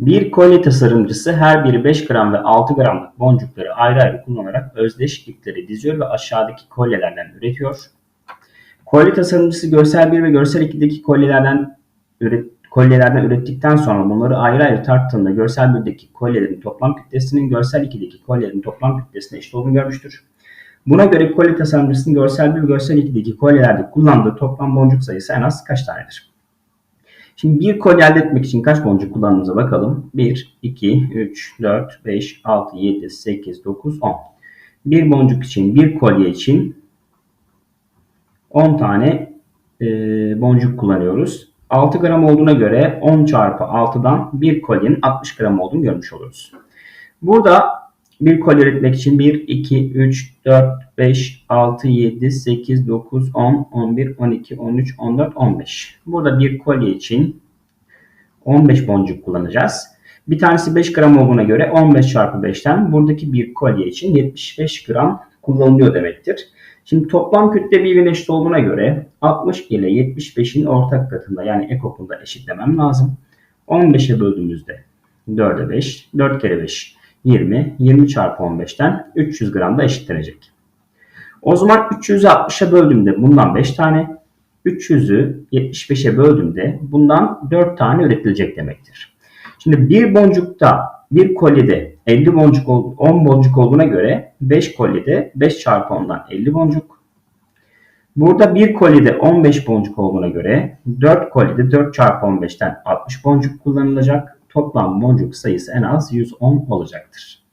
Bir kolye tasarımcısı her biri 5 gram ve 6 gramlık boncukları ayrı ayrı kullanarak özdeş ipleri diziyor ve aşağıdaki kolyelerden üretiyor. Kolye tasarımcısı görsel 1 ve görsel 2'deki kolyelerden üret, kolyelerden ürettikten sonra bunları ayrı ayrı tarttığında görsel 1'deki kolyelerin toplam kütlesinin görsel 2'deki kolyelerin toplam kütlesine eşit olduğunu görmüştür. Buna göre kolye tasarımcısının görsel 1 ve görsel 2'deki kolyelerde kullandığı toplam boncuk sayısı en az kaç tanedir? Şimdi bir kolye elde etmek için kaç boncuk kullandığımıza bakalım. 1, 2, 3, 4, 5, 6, 7, 8, 9, 10. Bir boncuk için, bir kolye için 10 tane e, boncuk kullanıyoruz. 6 gram olduğuna göre 10 çarpı 6'dan bir kolyenin 60 gram olduğunu görmüş oluruz. Burada bir kolye üretmek için 1, 2, 3, 4, 5, 6, 7, 8, 9, 10, 11, 12, 13, 14, 15. Burada bir kolye için 15 boncuk kullanacağız. Bir tanesi 5 gram olduğuna göre 15 çarpı 5'ten buradaki bir kolye için 75 gram kullanılıyor demektir. Şimdi toplam kütle birbirine eşit olduğuna göre 60 ile 75'in ortak katında yani ekokunda eşitlemem lazım. 15'e böldüğümüzde 4'e 5, 4 kere 5 20, 20 çarpı 15'ten 300 gram da eşitlenecek. O zaman 300'ü 60'a böldüğümde bundan 5 tane, 300'ü 75'e böldüğümde bundan 4 tane üretilecek demektir. Şimdi bir boncukta bir kolyede 50 boncuk 10 boncuk olduğuna göre 5 kolyede 5 çarpı 10'dan 50 boncuk. Burada bir kolyede 15 boncuk olduğuna göre 4 kolyede 4 çarpı 15'ten 60 boncuk kullanılacak. Toplam boncuk sayısı en az 110 olacaktır.